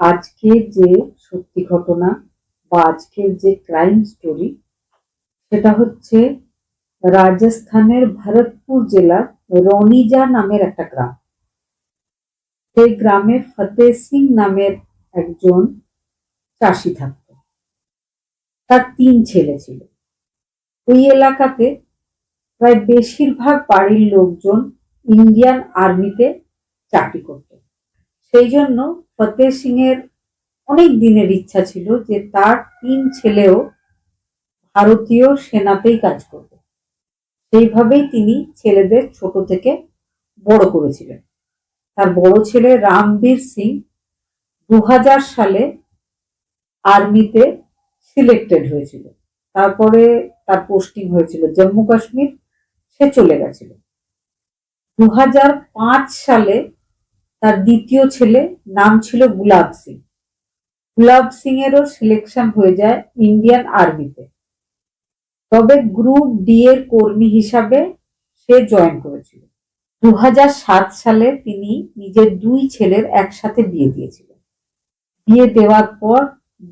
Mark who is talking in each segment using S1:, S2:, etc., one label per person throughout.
S1: আজকে যে সত্যি ঘটনা বা আজকের যে ক্রাইম স্টোরি সেটা হচ্ছে রাজস্থানের ভরতপুর জেলার রনিজা নামের একটা গ্রাম। সেই গ্রামে ফতেহ সিং নামের একজন চাষি থাকত। তার তিন ছেলে ছিল। ওই এলাকাতে প্রায় বেশিরভাগ বাড়ির লোকজন ইন্ডিয়ান আর্মিতে চাকরি করত। সেই জন্য ফতেহ সিং এর অনেক দিনের ইচ্ছা ছিল যে তার তিন ছেলেও ভারতীয় সেনাতেই কাজ করবে। সেইভাবেই তিনি ছেলেদের ছোট থেকে বড় করেছিলেন। তার বড় ছেলে রামবীর সিং দু হাজার সালে আর্মিতে সিলেক্টেড হয়েছিল। তারপরে তার পোস্টিং হয়েছিল জম্মু কাশ্মীর, সে চলে গেছিল। দু হাজার পাঁচ সালে তার দ্বিতীয় ছেলে নাম ছিল গুলাব সিং। গুলাব সিং এরও সিলেকশন হয়ে যায় ইন্ডিয়ান আর্মিতে তবে গ্রুপ ডি এর কর্মী হিসাবে সে জয়েন করেছিল। দু হাজার সাত সালে তিনি নিজের দুই ছেলের একসাথে বিয়ে দিয়েছিলেন। বিয়ে দেওয়ার পর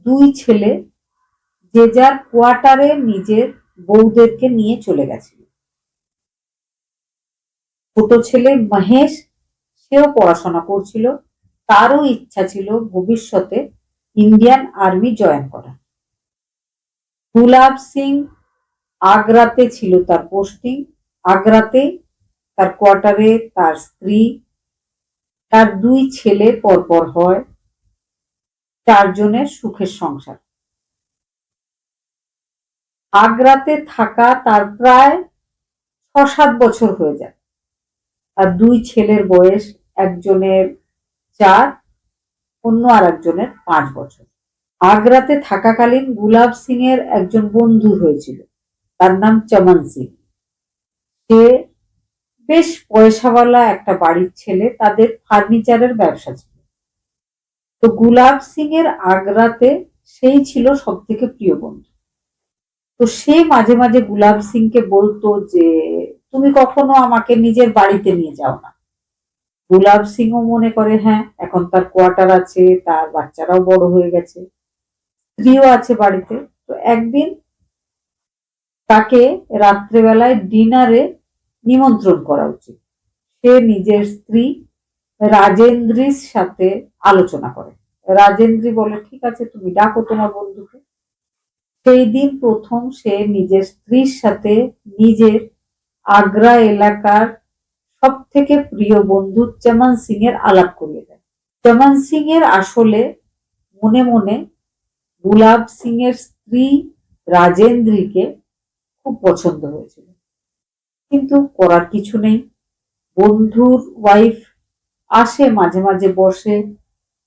S1: দুই ছেলে যে যার কোয়ার্টারে নিজের বউদেরকে নিয়ে চলে গেছিল। ছোট ছেলে মহেশ সেও পড়াশোনা করছিল। তারও ইচ্ছা ছিল ভবিষ্যতে ইন্ডিয়ান আর্মি জয়েন করা গুলাব সিং আগ্রাতে ছিল তার পোস্টিং। আগ্রাতে তার কোয়ার্টারে তার স্ত্রী, তার দুই ছেলে পরপর হয়। চারজনের সুখের সংসার। আগ্রাতে থাকা তার প্রায় ছ সাত বছর হয়ে যায়। আর দুই ছেলের বয়স একজনের চার, অন্য আর একজনের পাঁচ বছর। আগ্রাতে থাকাকালীন গুলাব সিং এর একজন বন্ধু হয়েছিল, তার নাম চমন সিং। সে বেশ পয়সাওয়ালা একটা বাড়ির ছেলে, তাদের ফার্নিচারের ব্যবসা ছিল। তো গুলাব সিং এর আগ্রাতে সেই ছিল সব থেকে প্রিয় বন্ধু। তো সে মাঝে মাঝে গুলাব সিংকে বলতো যে, তুমি কখনো আমাকে নিজের বাড়িতে নিয়ে যাও না। গুলাব সিংও মনে করে হ্যাঁ এখন তার কোয়ার্টার আছে, তার বাচ্চারাও বড় হয়ে গেছে, স্ত্রীও আছে বাড়িতে। তো একদিন তাকে রাত্রেবেলায় ডিনারে নিমন্ত্রণ করা উচিত। সে নিজের স্ত্রী রাজেন্দ্রির সাথে আলোচনা করে। রাজেন্দ্রি বলে, ঠিক আছে, তুমি ডাকো তোমার বন্ধুকে। সেই দিন প্রথম সে নিজের স্ত্রীর সাথে নিজের আগ্রা এলাকার সব থেকে প্রিয় বন্ধু চমন সিং এর আলাপ করিয়ে দেয় চমন সিং এর আসলে মনে মনে গুলাব সিং এর স্ত্রী রাজেন্দ্রীকে খুব পছন্দ হয়েছিল। কিন্তু করার কিছু নেই। বন্ধুর ওয়াইফ আসে, মাঝে মাঝে বসে,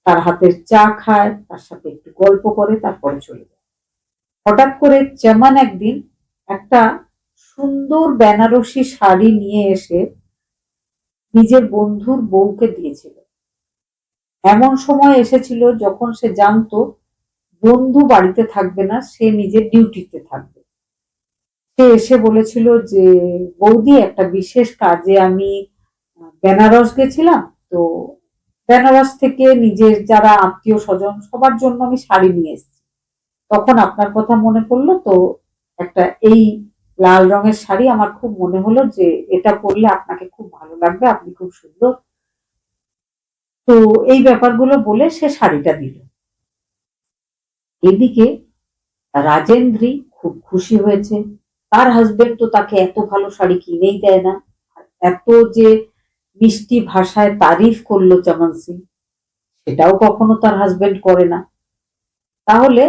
S1: তার হাতের চা খায়, তার সাথে একটু গল্প করে, তারপরে চলে যায়। হঠাৎ করে চমন একদিন একটা সুন্দর বেনারসি শাড়ি নিয়ে এসে নিজের বন্ধুর বউকে দিয়েছিল। এমন সময় এসেছিল যখন সে জানতো বন্ধু বাড়িতে থাকবে না, সে নিজের ডিউটিতে থাকবে। সে এসে বলেছিল যে, বৌদি, একটা বিশেষ কাজে আমি বেনারস গেছিলাম, তো বেনারস থেকে নিজের যারা আত্মীয় স্বজন সবার জন্য আমি শাড়ি নিয়ে এসেছি। তখন আপনার কথা মনে পড়ল, তো একটা এই লাল রঙের শাড়ি আমার খুব মনে হলো যে এটা পরলে আপনাকে খুব ভালো লাগবে, আপনি খুব সুন্দর। তো এই ব্যাপারগুলো বলে সে শাড়িটা দিল। এদিকে রাজেন্দ্রী খুব খুশি হয়েছে। তার হাজবেন্ড তো তাকে এত ভালো শাড়ি কিনেই দেয় না। এত যে মিষ্টি ভাষায় তারিফ করল চমন সিং, সেটাও কখনো তার হাজবেন্ড করে না। তাহলে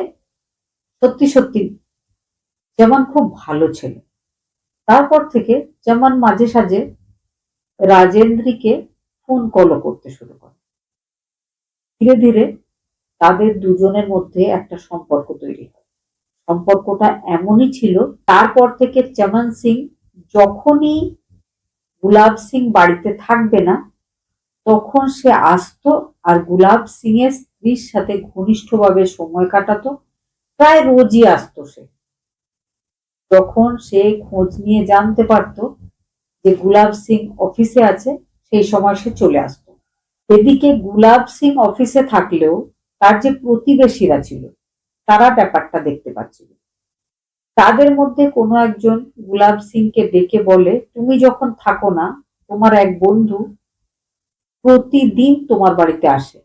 S1: সত্যি সত্যি যেমন খুব ভালো ছেলে। তারপর থেকে যেমন মাঝে সাঝে রাজেন্দ্রীকে ফোন কলও করতে শুরু করে। ধীরে ধীরে তাদের দুজনের মধ্যে একটা সম্পর্ক তৈরি হয়। সম্পর্কটা এমনই ছিল, তারপর থেকে চমন সিং যখনই গুলাব সিং বাড়িতে থাকবে না, তখন সে আসতো আর গুলাব সিং এর স্ত্রীর সাথে ঘনিষ্ঠভাবে সময় কাটাতো। প্রায় রোজই আসতো সে। যখন সে খোঁজ নিয়ে জানতে পারত যে গুলাব সিং অফিসে আছে, সেই সময় সে চলে আসতো। এদিকে গুলাব সিং অফিসে থাকলেও তার যে প্রতিবেশীরা ছিল, তারা ব্যাপারটা দেখতে পাচ্ছিল। তাদের মধ্যে কোনো একজন গুলাব সিংকে ডেকে বলে, তুমি যখন থাকো না, তোমার এক বন্ধু প্রতিদিন তোমার বাড়িতে আসে।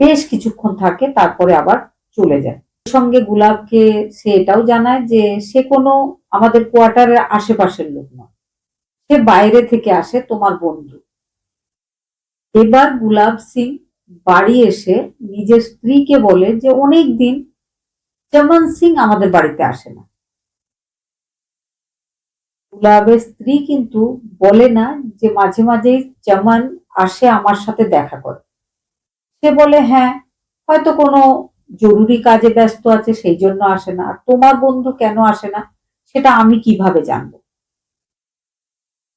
S1: বেশ কিছুক্ষণ থাকে, তারপরে আবার চলে যায়। সঙ্গে গুলাবকে সে এটাও জানায় যে সে কোনো আমাদের কোয়ার্টারের আশেপাশের লোক নয়। সে বাইরে থেকে আসে তোমার বন্ধু। এবার গুলাব সিং বাড়ি এসে নিজের স্ত্রীকে বলে যে অনেক দিন চমন সিং আমাদের বাড়িতে আসে না। গুলাবের স্ত্রী কিন্তু বলে না যে মাঝে মাঝে চমন আসে আমার সাথে দেখা করে। সে বলে হ্যাঁ হয়তো কোনো জরুরি কাজে ব্যস্ত আছে, সেই জন্য আসে না। আর তোমার বন্ধু কেন আসে না, সেটা আমি কীভাবে জানব?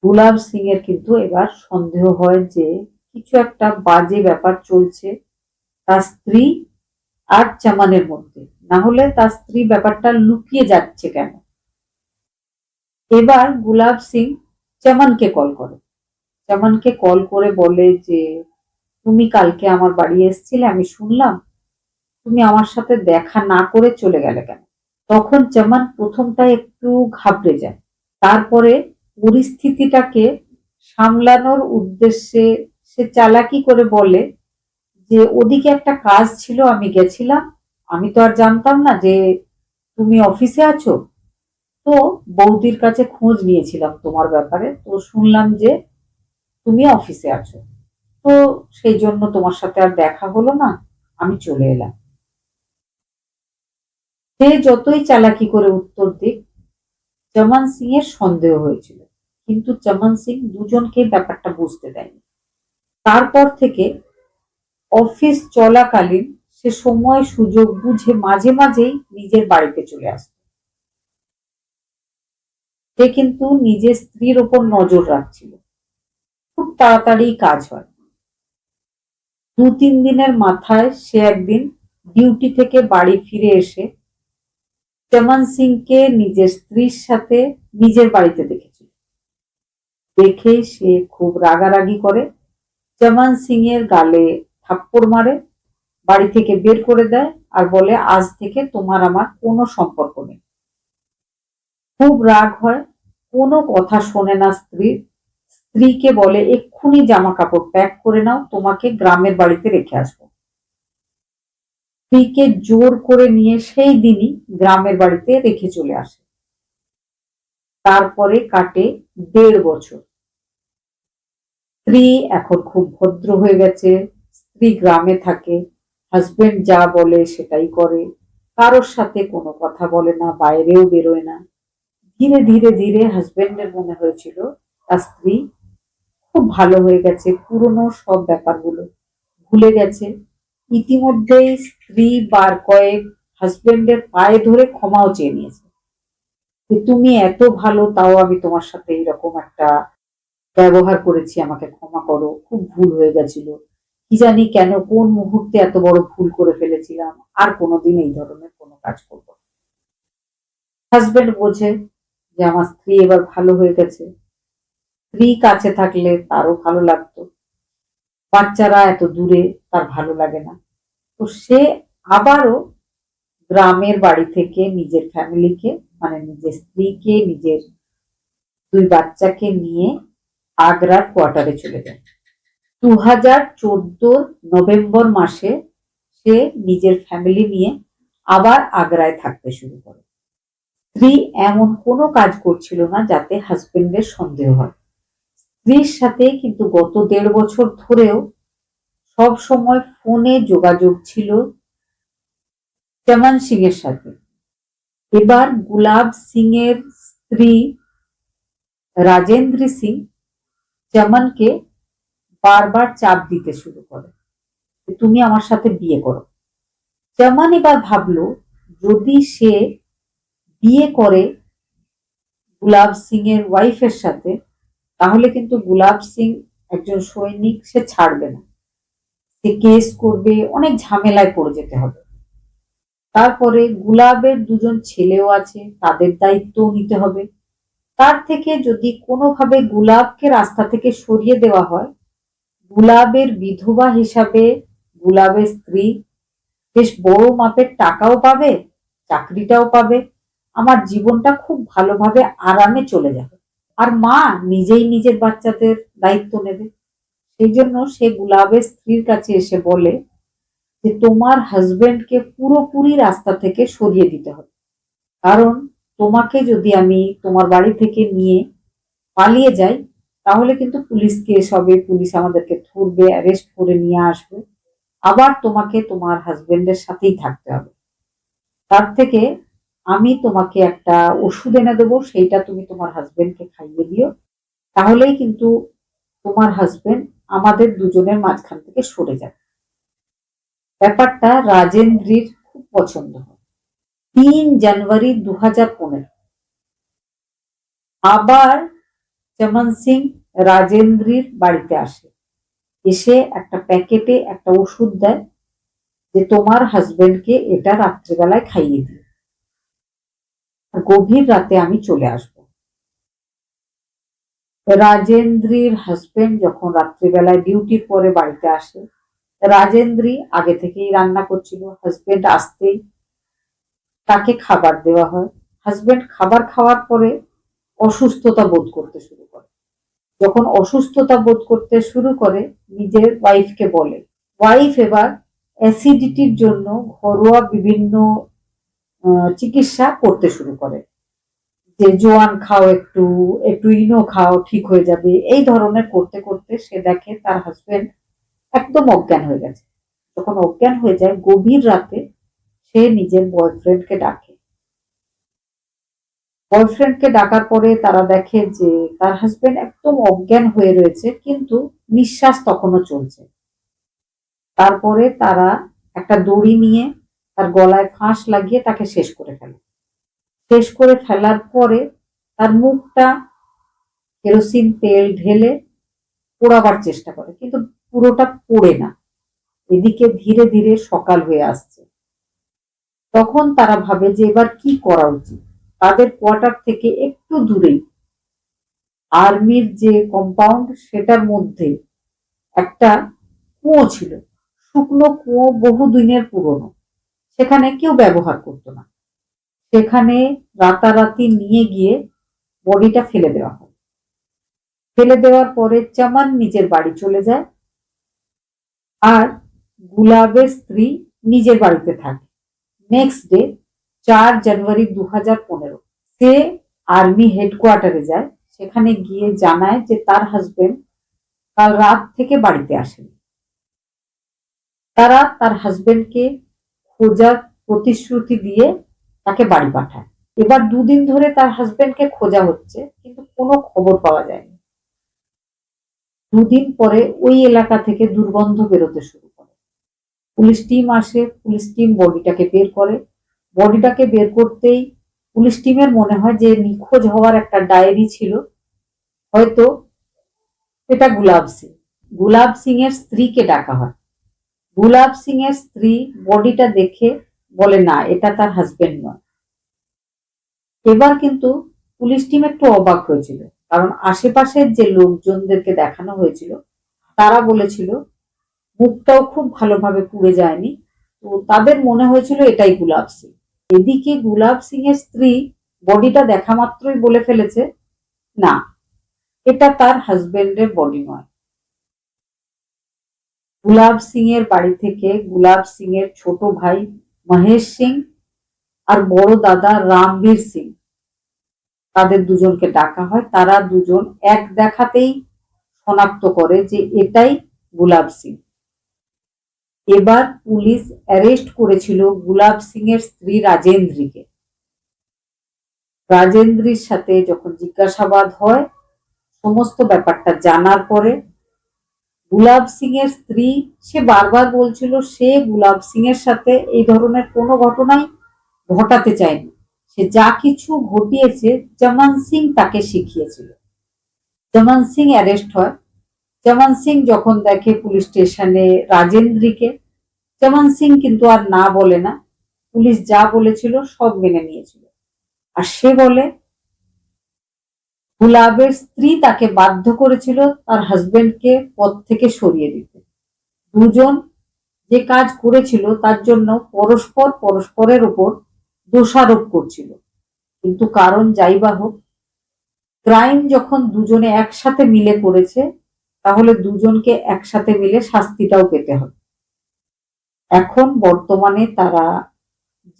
S1: গুলাব সিং এর কিন্তু এবার সন্দেহ হয় যে কিছু একটা বাজে ব্যাপার চলছে তার স্ত্রী আর চামানের মধ্যে। না হলে তার স্ত্রী ব্যাপারটা লুকিয়ে যাচ্ছে কেন? এবার গুলাব সিং চামানকে কল করে। চামানকে কল করে বলে যে, তুমি কালকে আমার বাড়ি এসেছিলে, আমি শুনলাম তুমি আমার সাথে দেখা না করে চলে গেলে কেন? তখন চামান প্রথমটা একটু ঘাবড়ে যায়। তারপরে পরিস্থিতিটাকে সামলানোর উদ্দেশ্যে সে চালাকি করে বলে যে, ওদিকে একটা কাজ ছিল, আমি গেছিলাম। আমি তো আর জানতাম না যে তুমি অফিসে আছো। তো বৌদির কাছে খোঁজ নিয়েছিলাম তোমার ব্যাপারে। তো শুনলাম যে তুমি অফিসে আছো। তো সেই জন্য তোমার সাথে আর দেখা হলো না। আমি চলে এলাম। সে যতই চালাকি করে উত্তর দিক, চমন সিং এর সন্দেহ হয়েছিল। কিন্তু চমন সিং দুজনকে ব্যাপারটা বুঝতে দেয়নি। তারপর থেকে অফিস চলাকালীন সে সময় সুযোগ বুঝে মাঝে মাঝেই নিজের বাড়িতে চলে আসত। সে কিন্তু নিজের স্ত্রীর ওপর নজর রাখছিল। খুব তাড়াতাড়ি কাজ হয়। দু তিন দিনের মাথায় সে একদিন ডিউটি থেকে বাড়ি ফিরে এসে চমন সিংকে নিজের স্ত্রীর সাথে নিজের বাড়িতে দেখেছিল দেখে সে খুব রাগারাগি করে। চমন সিং এর গালে থাপ্পড় মারে, বাড়ি থেকে বের করে দেয় আর বলে, আজ থেকে তোমার আমার কোনো সম্পর্ক নেই। খুব রাগ হয়, কোনো কথা শোনে না স্ত্রীর স্ত্রীকে বলে, এক্ষুনি জামা কাপড় প্যাক করে নাও, তোমাকে গ্রামের বাড়িতে রেখে আসব। স্ত্রীকে জোর করে নিয়ে সেই দিনই গ্রামের বাড়িতে রেখে চলে আসে। তারপরে কাটে দেড় বছর। স্ত্রী এখন খুব ভদ্র হয়ে গেছে, স্ত্রী গ্রামে থাকে হাজবেন্ড যা বলে সেটাই করে, কারোর সাথে কোনো কথা বলে না, বাইরেও বেরোয় না। ধীরে ধীরে ধীরে হাজবেন্ডের মনে হয়েছিল, তার স্ত্রী খুব ভালো হয়ে গেছে, পুরনো সব ব্যাপারগুলো ভুলে গেছে। ইতিমধ্যেই স্ত্রী বার কয়েক হাজবেন্ডের পায়ে ধরে ক্ষমাও চেয়ে নিয়েছে। যে তুমি এত ভালো, তাও আমি তোমার সাথে এরকম একটা ব্যবহার করেছি, আমাকে ক্ষমা করো। খুব ভুল হয়ে গেছিল। কি জানি কেন, কোন মুহূর্তে এত বড় ভুল করে ফেলেছিলাম। আর কোনোদিন এই ধরনের কোনো কাজ করব হাজবেন্ড বোঝে যে আমার স্ত্রী এবার ভালো হয়ে গেছে। স্ত্রী কাছে থাকলে তারও ভালো লাগতো। বাচ্চারা এত দূরে, তার ভালো লাগে না। তো সে আবারও গ্রামের বাড়ি থেকে নিজের ফ্যামিলিকে মানে নিজের স্ত্রীকে, নিজের দুই বাচ্চাকে নিয়ে আগ্রার কোয়ার্টারে চলে যায়। দু হাজার চোদ্দোর নভেম্বর মাসে সে নিজের ফ্যামিলি নিয়ে আবার আগ্রায় থাকতে শুরু করে। স্ত্রী এমন কোনো কাজ করছিল না যাতে হাজবেন্ডের সন্দেহ হয়। স্ত্রীর সাথে কিন্তু গত দেড় বছর ধরেও সব সময় ফোনে যোগাযোগ ছিল চমন সিং এর সাথে। এবার গুলাব সিং এর স্ত্রী রাজেন্দ্র সিং চমনকে বারবার চাপ দিতে শুরু করে তুমি আমার সাথে বিয়ে করো। চমন এবার ভাবলো, যদি সে বিয়ে করে গুলাব সিং এর ওয়াইফের সাথে তাহলে কিন্তু গুলাব সিং একজন সৈনিক, সে ছাড়বে না। সে কেস করবে, অনেক ঝামেলায় পড়ে যেতে হবে। তারপরে গুলাবের দুজন ছেলেও আছে, তাদের দায়িত্ব নিতে হবে। তার থেকে যদি কোনোভাবে গুলাবকে রাস্তা থেকে সরিয়ে দেওয়া হয়, গুলাবের বিধবা হিসাবে গুলাবের স্ত্রী বেশ বড় মাপের টাকাও পাবে, চাকরিটাও পাবে। আমার জীবনটা খুব ভালোভাবে আরামে চলে যাবে। আর মা নিজেই নিজের বাচ্চাদের দায়িত্ব নেবে। সেই জন্য সে গুলাবের স্ত্রীর কাছে এসে বলে যে, তোমার হাজবেন্ডকে পুরোপুরি রাস্তা থেকে সরিয়ে দিতে হবে। কারণ তোমাকে যদি আমি তোমার বাড়ি থেকে নিয়ে পালিয়ে যাই, তাহলে কিন্তু পুলিশ কেস হবে পুলিশ আমাদেরকে ধরবে অ্যারেস্ট করে নিয়ে আসবে। আবার তোমাকে তোমার হাজবেন্ডের সাথেই থাকতে হবে। তার থেকে আমি তোমাকে একটা ওষুধ এনে দেবো, সেইটা তুমি তোমার হাজবেন্ডকে খাইয়ে দিও। তাহলেই কিন্তু তোমার হাজবেন্ড আমাদের দুজনের মাঝখান থেকে সরে যাবে। ব্যাপারটা রাজেন্দ্রীর খুব পছন্দ হয়। তিন জানুয়ারি দু হাজার পনেরো। আবার চমন সিং রাজেন্দ্রীর বাড়িতে আসে। এসে একটা প্যাকেটে একটা ওষুধ দেয় যে তোমার হাজবেন্ডকে এটা রাত্রিবেলায় খাইয়ে দিও। গভীর রাতে আমি চলে আসব। রাজেন্দ্রীর হাজবেন্ড যখন রাত্রিবেলায় ডিউটির পরে বাড়িতে আসে, রাজেন্দ্রি আগে থেকেই রান্না করছিল। হাজবেন্ড আসতেই তাকে খাবার দেওয়া হয়। হাজবেন্ড খাবার খাওয়ার পরে অসুস্থতা বোধ করতে শুরু করে। যখন অসুস্থতা বোধ করতে শুরু করে, নিজের ওয়াইফকে বলে। ওয়াইফ এবার অ্যাসিডিটির জন্য ঘরোয়া বিভিন্ন চিকিৎসা করতে শুরু করে। যে জোয়ান খাও একটু একটু ইনো খাও, ঠিক হয়ে যাবে। এই ধরনের করতে করতে সে দেখে তার হাজবেন্ড একদম অজ্ঞান হয়ে গেছে। যখন অজ্ঞান হয়ে যায়, গভীর রাতে সে নিজের বয়ফ্রেন্ডকে ডাকে। বয়ফ্রেন্ডকে ডাকার পরে তারা দেখে যে তার হাজবেন্ড একদম অজ্ঞান হয়ে রয়েছে, কিন্তু নিঃশ্বাস তখনও চলছে। তারপরে তারা একটা দড়ি নিয়ে তার গলায় ফাঁস লাগিয়ে তাকে শেষ করে ফেলে। শেষ করে ফেলার পরে তার মুখটা কেরোসিন, তেল ঢেলে পোড়াবার চেষ্টা করে, কিন্তু পুরোটা পড়ে না। এদিকে ধীরে ধীরে সকাল হয়ে আসছে। তখন তারা ভাবে যে এবার কি করা উচিত। তাদের কোয়ার্টার থেকে একটু দূরেই। আর্মির যে কম্পাউন্ড, সেটার মধ্যে একটা কুয়ো ছিল। শুকনো কুয়ো বহুদিনের পুরনো। সেখানে কেউ ব্যবহার করতো না। সেখানে রাতারাতি নিয়ে গিয়ে বডিটা ফেলে দেওয়া হয়। ফেলে দেওয়ার পরে চামান নিজের বাড়ি চলে যায় আর গুলাবের স্ত্রী নিজের বাড়িতে থাকে। নেক্সট ডে চার জানুয়ারি দু হাজার পনেরো, সে আর্মি হেডকোয়ার্টারে যায়। সেখানে গিয়ে জানায় যে তার হাজবেন্ড কাল রাত থেকে বাড়িতে আসেনি। তারা তার হাজবেন্ডকে খোঁজার প্রতিশ্রুতি দিয়ে তাকে বাড়ি পাঠায়। এবার দুদিন ধরে তার হাজবেন্ডকে খোঁজা হচ্ছে, কিন্তু কোনো খবর পাওয়া যায়নি। দুদিন পরে ওই এলাকা থেকে দুর্গন্ধ বেরোতে শুরু করে। পুলিশ টিম আসে, পুলিশ টিম বডিটাকে বের করে। বডিটাকে বের করতেই পুলিশ টিমের মনে হয় যে নিখোঁজ হওয়ার একটা ডায়েরি ছিল। হয়তো এটা গুলাব সিং। গুলাব সিং এর স্ত্রীকে ডাকা হয়। গুলাব সিং এর স্ত্রী বডিটা দেখে বলে, না, এটা তার হাজবেন্ড নয়। এবার কিন্তু পুলিশ টিম একটু অবাক হয়েছিল, কারণ আশেপাশের যে লোকজনদেরকে দেখানো হয়েছিল, তারা বলেছিল, মুখটাও খুব ভালোভাবে পুড়ে যায়নি। তো তাদের মনে হয়েছিল এটাই গুলাব সিং। এদিকে গুলাব সিং এর স্ত্রী বডিটা দেখা মাত্রই বলে ফেলেছে, না, এটা তার হাজবেন্ডের বডি নয়। গুলাব সিং এর বাড়ি থেকে গুলাব সিং এর ছোট ভাই মহেশ সিং আর বড় দাদা রামবীর সিং। তাদের দুজনকে ডাকা হয়। তারা দুজন এক দেখাতেই শনাক্ত করে যে এটাই গুলাব সিং। এবার পুলিশ অ্যারেস্ট করেছিল গুলাব সিং এর স্ত্রী রাজেন্দ্রীকে। রাজেন্দ্রীর সাথে যখন জিজ্ঞাসাবাদ হয়, সমস্ত ব্যাপারটা জানার পরে গুলাব সিং এর স্ত্রী, সে বারবার বলছিল সে গুলাব সিং এর সাথে এই ধরনের কোনো ঘটনাই ঘটাতে চায়নি। সে যা কিছু ঘটিয়েছে চমন সিং তাকে শিখিয়েছিল। চমন সিং অ্যারেস্ট হয়। চমন সিং যখন দেখে পুলিশ স্টেশনে রাজেন্দ্রীকে চমন সিং কিন্তু আর না বলে না। পুলিশ যা বলেছিল সব মেনে নিয়েছিল। আর সে বলে গুলাবের স্ত্রী তাকে বাধ্য করেছিল তার হাজবেন্ডকে পদ থেকে সরিয়ে দিতে। দুজন যে কাজ করেছিল তার জন্য পরস্পর পরস্পরের উপর দোষারোপ করছিল। কিন্তু কারণ যাই বা হোক, ক্রাইম যখন দুজনে একসাথে মিলে করেছে, তাহলে দুজনকে একসাথে মিলে শাস্তিটাও পেতে হবে। এখন বর্তমানে তারা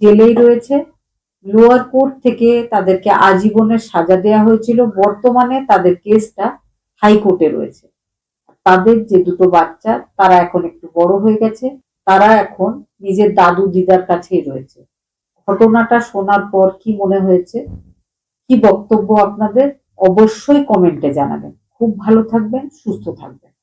S1: জেলেই রয়েছে লোয়ার কোর্ট থেকে তাদেরকে আজীবনের সাজা দেওয়া হয়েছিল। বর্তমানে তাদের কেসটা হাইকোর্টে রয়েছে। তাদের যে দুটো বাচ্চা, তারা এখন একটু বড় হয়ে গেছে। তারা এখন নিজের দাদু দিদার কাছেই রয়েছে। ঘটনাটা শোনার পর কি মনে হয়েছে? কি বক্তব্য আপনাদের? অবশ্যই কমেন্টে জানাবেন। খুব ভালো থাকবেন, সুস্থ থাকবেন।